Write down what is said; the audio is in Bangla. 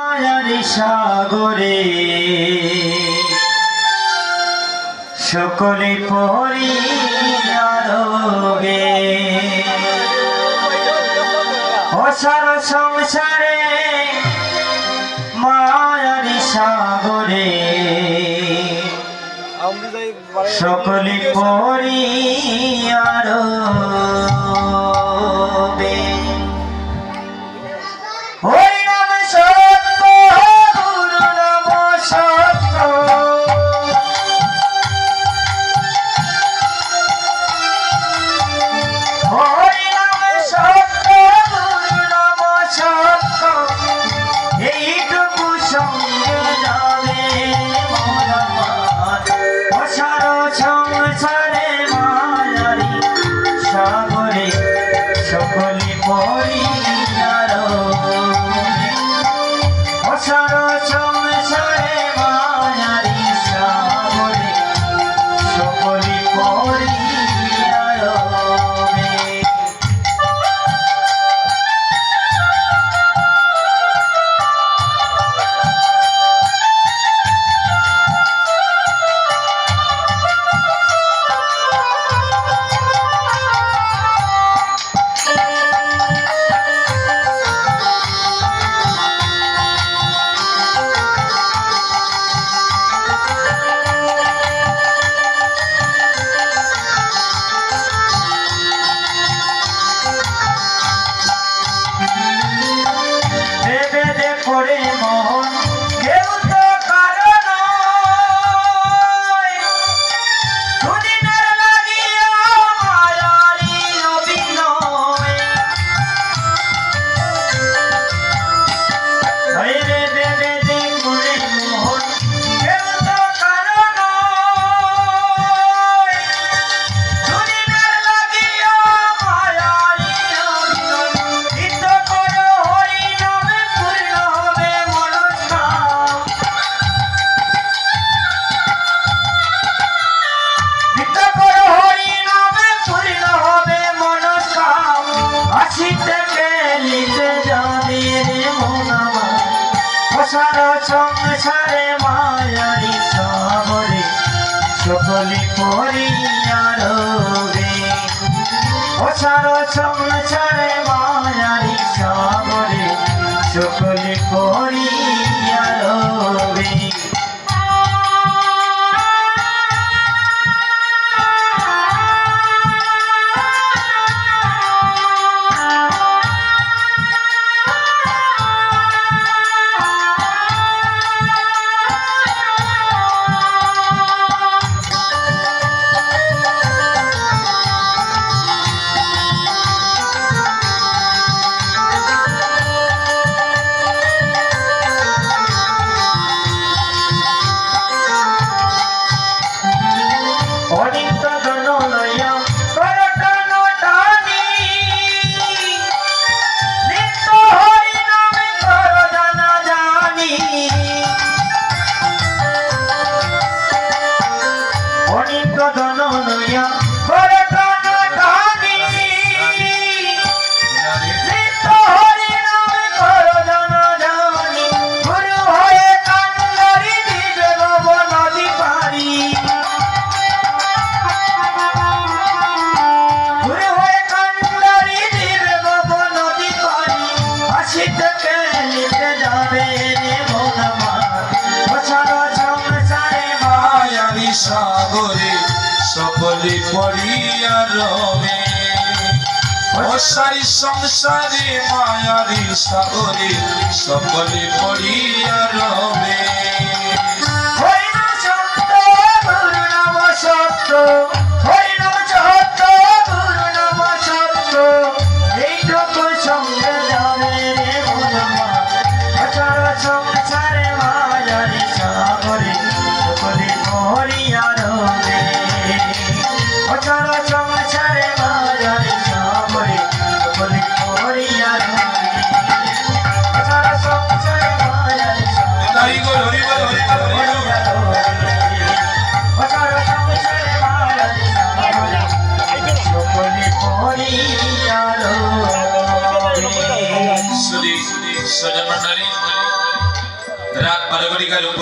মায়ার সাগরে। সকলে পরি আরোগে অসার সংসারে মায়ার সাগরে। সকলে পরি আরোগে সংসারে মায়ারি সবরে সকলে পড়িয়া রবে। ও সারা সংসারে মায়া সাগরে সকলে পড়িয়া রবে। অসারি সংসারে মায়ারি সাগরে সকলে পড়িয়া রবে। রাত বারো ঘড়িকার উপর